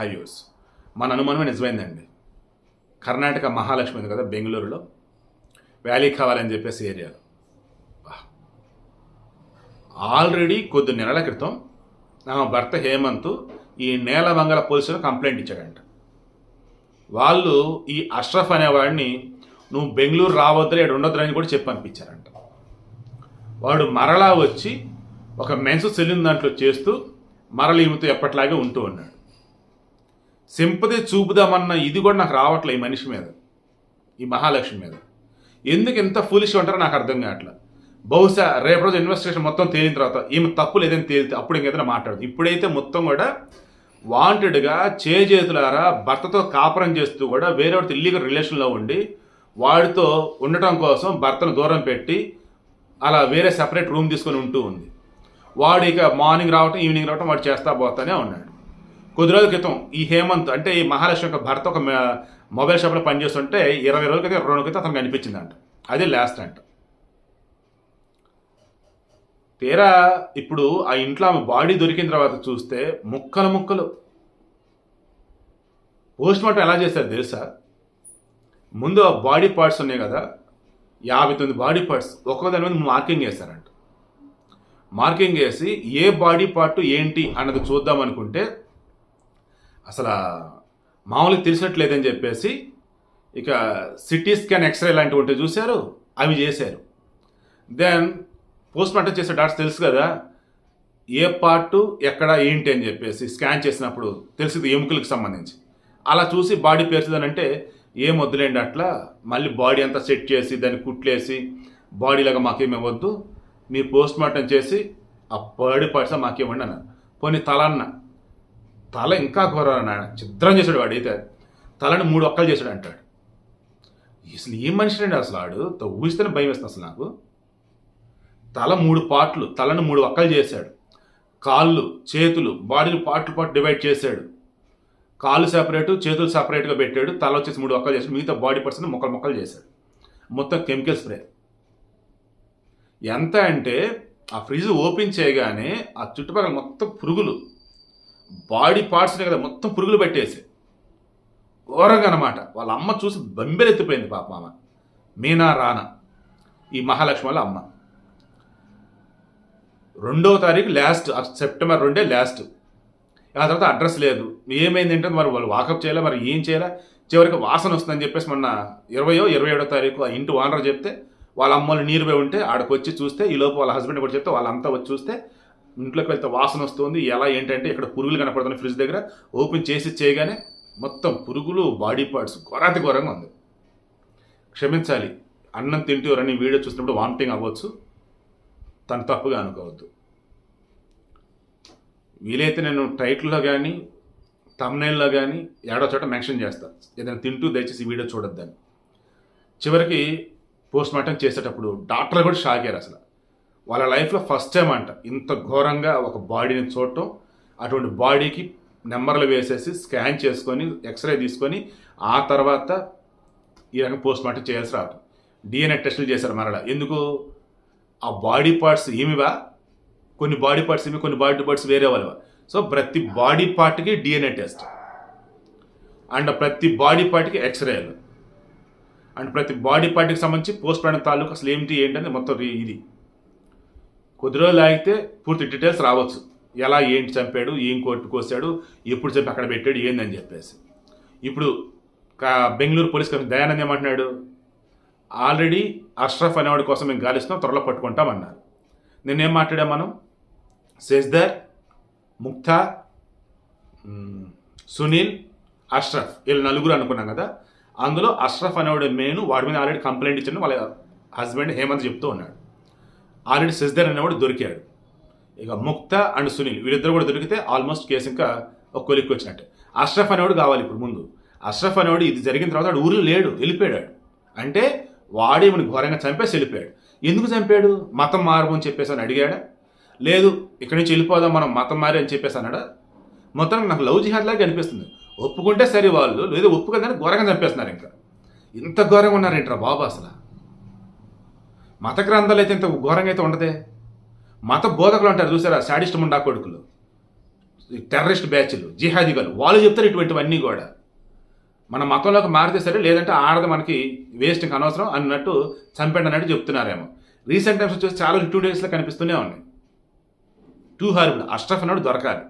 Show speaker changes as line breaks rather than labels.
Highways. మన అనుమానమే నిజమైందండి. కర్ణాటక మహాలక్ష్మి ఉంది కదా బెంగళూరులో. వ్యాలీ కావాలని చెప్పేసి ఏరియాలో ఆల్రెడీ కొద్ది నెలల క్రితం ఆమె భర్త హేమంత్ ఈ నేలవంగల పోలీసులు కంప్లైంట్ ఇచ్చాడంట. వాళ్ళు ఈ అష్రఫ్ అనేవాడిని నువ్వు బెంగళూరు రావద్దురా ఇక్కడ ఉండొద్దురా అని కూడా చెప్పి పంపించారంట వాడు మరలా వచ్చి ఒక మెన్స్ సెల్లిన దాంట్లో చేస్తూ మరల ఈమెతో ఎప్పట్లాగే ఉంటూ ఉన్నాడు. సింపతి చూపుదామన్న ఇది కూడా నాకు రావట్లే ఈ మనిషి మీద. ఈ మహాలక్ష్మి మీద. ఎందుకు ఇంత ఫూలిష్ ఉంటారో నాకు అర్థం కావట్లే. బహుశా రేపు రోజు ఇన్వెస్టిగేషన్ మొత్తం తేలిన తర్వాత ఈమె తప్పు లేదని తేలితే అప్పుడు ఇంకేదైనా మాట్లాడదు. ఇప్పుడైతే మొత్తం కూడా వాంటెడ్గా చేజేతులారా భర్తతో కాపురం చేస్తూ కూడా వేరేవాడితో ఇల్లీగల్ రిలేషన్లో ఉండి వాడితో ఉండటం కోసం భర్తను దూరం పెట్టి అలా వేరే సెపరేట్ రూమ్ తీసుకొని ఉంటూ ఉంది. వాడు ఇక మార్నింగ్ రావటం ఈవినింగ్ రావటం వాడు చేస్తా పోతానే ఉన్నాడు. కొద్ది రోజుల క్రితం ఈ హేమంత్ అంటే ఈ మహాలక్ష్మి యొక్క భర్త ఒక మొబైల్ షాప్లో పనిచేస్తుంటే ఇరవై రోజుల క్రితం ఇరవై రోజుల క్రితం అతను కనిపించిందంట అదే లాస్ట్ అంట. తీరా ఇప్పుడు ఆ ఇంట్లో ఆమె బాడీ దొరికిన తర్వాత చూస్తే ముక్కలు ముక్కలు. పోస్ట్ మార్టం ఎలా చేశారు తెలుసా? ముందు ఆ బాడీ పార్ట్స్ ఉన్నాయి కదా యాభై తొమ్మిది బాడీ పార్ట్స్ ఒక్కొక్క దాని మీద మార్కింగ్ వేశారంట మార్కింగ్ వేసి ఏ బాడీ పార్ట్ ఏంటి అన్నది చూద్దాం అనుకుంటే అసలు మామూలుగా తెలిసినట్లేదని చెప్పేసి ఇక సిటీ స్కాన్ ఎక్స్రే లాంటివి ఉంటే చూశారు అవి చేశారు. దెన్ పోస్ట్ మార్టం చేసే డాక్టర్స్ తెలుసు కదా ఏ పార్టు ఎక్కడ ఏంటి అని చెప్పేసి స్కాన్ చేసినప్పుడు తెలిసింది ఎముకలకు సంబంధించి. అలా చూసి బాడీ పేర్చుదానంటే ఏం వద్దులేండి అట్లా మళ్ళీ బాడీ అంతా సెట్ చేసి దాన్ని కుట్లేసి బాడీలాగా మాకేమి ఇవ్వద్దు మీరు పోస్ట్ మార్టం చేసి ఆ బాడీ పార్ట్స్ మాకేమండి అన్నారు. పోనీ తలన్న తల ఇంకా ఘోరం ఆయన చిద్రం చేశాడు వాడు అయితే తలని మూడు ఒక్కలు చేశాడు అంటాడు. అసలు ఏం మనిషి అండి అసలు ఆడు ఊహిస్తేనే భయం వేస్తుంది అసలు నాకు. తల మూడు పార్ట్లు తలను మూడు ఒక్కలు చేశాడు. కాళ్ళు చేతులు బాడీని పార్ట్లు పాటు డివైడ్ చేశాడు. కాళ్ళు సెపరేటు చేతులు సెపరేట్గా పెట్టాడు. తల వచ్చేసి మూడు ఒక్కలు చేశాడు. మిగతా బాడీ పర్సన్ మొక్కలు మొక్కలు చేశాడు. మొత్తం కెమికల్ స్ప్రే ఎంత అంటే ఆ ఫ్రిడ్జ్ ఓపెన్ చేయగానే ఆ చుట్టుపక్కల మొత్తం పురుగులు బాడీ పార్ట్స్ని కదా మొత్తం పురుగులు పెట్టేసి. ఘోరంగా అనమాట వాళ్ళ అమ్మ చూసి బంబెలెత్తిపోయింది పాప ఆమె. మీనా రానా. ఈ మహాలక్ష్మి వాళ్ళ అమ్మ. రెండవ తారీఖు లాస్ట్ సెప్టెంబర్ రెండే లాస్ట్ ఆ తర్వాత అడ్రస్ లేదు. ఏమైంది ఏంటో మరి వాళ్ళు వాకప్ చేయాలా మరి ఏం చేయాలా? చివరికి వాసన వస్తుందని చెప్పేసి మొన్న ఇరవయో ఇరవై ఏడో తారీఖు ఆ ఇంటి ఓనర్ చెప్తే వాళ్ళ అమ్మలు నీరు పోయి ఉంటే ఆడకు వచ్చి చూస్తే ఈ లోపు వాళ్ళ హస్బెండ్ కూడా చెప్తే వాళ్ళంతా వచ్చి చూస్తే ఇంట్లోకి వెళ్తే వాసన వస్తుంది. ఎలా ఏంటంటే ఇక్కడ పురుగులు కనపడుతున్నాయి ఫ్రిడ్జ్ దగ్గర. ఓపెన్ చేసి చేయగానే మొత్తం పురుగులు బాడీ పార్ట్స్ ఘోరాతి ఘోరంగా ఉంది. క్షమించాలి. అన్నం తింటూ వీడియో చూసినప్పుడు వామిటింగ్ అవ్వచ్చు. తను తప్పుగా అనుకోవద్దు. వీలైతే నేను టైటిల్లో కానీ తమ్నైల్లో కానీ ఏడో చోట మెన్షన్ చేస్తాను ఏదైనా తింటూ దయచేసి వీడియో చూడొద్దని. చివరికి పోస్ట్ మార్టం చేసేటప్పుడు డాక్టర్లు కూడా షాక్ అయ్యారు అసలు. వాళ్ళ లైఫ్లో ఫస్ట్ టైం అంట. ఇంత ఘోరంగా ఒక బాడీని చూడటం అటువంటి బాడీకి నెంబర్లు వేసేసి స్కాన్ చేసుకొని ఎక్స్రే తీసుకొని ఆ తర్వాత ఈ రకంగా పోస్ట్ మార్టం చేయాల్సి రావటం డిఎన్ఏ టెస్టులు చేశారు మరలా. ఎందుకు? ఆ బాడీ పార్ట్స్ ఏమివా? కొన్ని బాడీ పార్ట్స్ ఏమి కొన్ని బాడీ పార్ట్స్ వేరే వాళ్ళవా? సో ప్రతి బాడీ పార్ట్కి డిఎన్ఏ టెస్ట్. అండ్ ప్రతి బాడీ పార్ట్కి ఎక్స్రేలు. అండ్ ప్రతి బాడీ పార్ట్కి సంబంధించి పోస్ట్ మార్టం తాలూకు అసలు ఏంటి ఏంటని మొత్తం ఇది. కొద్ది రోజులు ఆగితే పూర్తి డీటెయిల్స్ రావచ్చు. ఎలా ఏంటి చంపాడు ఏం కోర్టు కోసాడు ఎప్పుడు చంపి అక్కడ పెట్టాడు ఏందని చెప్పేసి. ఇప్పుడు బెంగళూరు పోలీస్ కమిషనర్ దయానంద్ ఏమంటున్నాడు? ఆల్రెడీ అష్రఫ్ అనేవాడి కోసం మేము గాలిస్తున్నాం త్వరలో పట్టుకుంటామన్నారు. నేనేం మాట్లాడాం మనం? సెజ్దర్ ముక్తా సునీల్ అష్రఫ్. వీళ్ళు నలుగురు అనుకున్నాం కదా. అందులో అష్రఫ్ అనేవాడు మెయిన్ వాడి మీద ఆల్రెడీ కంప్లైంట్ ఇచ్చిన వాళ్ళ హస్బెండ్ హేమంత్ చెప్తూ ఉన్నాడు. ఆల్రెడీ సెజ్దర్ అనేవాడు దొరికాడు. ఇక ముక్త అండ్ సునీల్ వీళ్ళిద్దరు కూడా దొరికితే ఆల్మోస్ట్ కేసు ఇంకా ఒక కొలిక్కి వచ్చినట్టే. అష్రఫ్ అనేవాడు కావాలి ఇప్పుడు ముందు. అష్రఫ్ అనేవాడు ఇది జరిగిన తర్వాత వాడు ఊరిలో లేడు వెళ్ళిపోయాడు. అంటే వాడే ఈమెను ఘోరంగా చంపేసి వెళ్ళిపోయాడు. ఎందుకు చంపాడు? మతం మారు అని చెప్పేసి అని అడిగాడా? లేదు ఇక్కడి నుంచి వెళ్ళిపోదాం మనం మతం మారి అని చెప్పేసి అన్నాడా? మొత్తం నాకు లవ్ జిహాద్ లాగా అనిపిస్తుంది. ఒప్పుకుంటే సరే వాళ్ళు లేదు ఒప్పుకుందని ఘోరంగా చంపేస్తున్నారు ఇంకా. ఇంత ఘోరంగా ఉన్నారేంట్రా బాబు అసలు? మత గ్రంథాలు అయితే ఇంత ఘోరంగా అయితే ఉండదే. మత బోధకులు అంటారు చూసారా? శాడిస్ట్ ముండా కొడుకులు. టెర్రరిస్ట్ బ్యాచ్లు జిహాదీగాలు వాళ్ళు చెప్తారు ఇటువంటివన్నీ కూడా. మన మతంలోకి మారితే సరే లేదంటే ఆడది మనకి వేస్ట్ ఇంకా అనవసరం అన్నట్టు చంపండి అన్నట్టు చెప్తున్నారేమో. రీసెంట్ టైమ్స్ వచ్చేసి చాలా టూ డేస్లో కనిపిస్తూనే ఉన్నాయి. టూ హార్బుల్ అష్టఫ్ అన్నాడు దొరకాలి.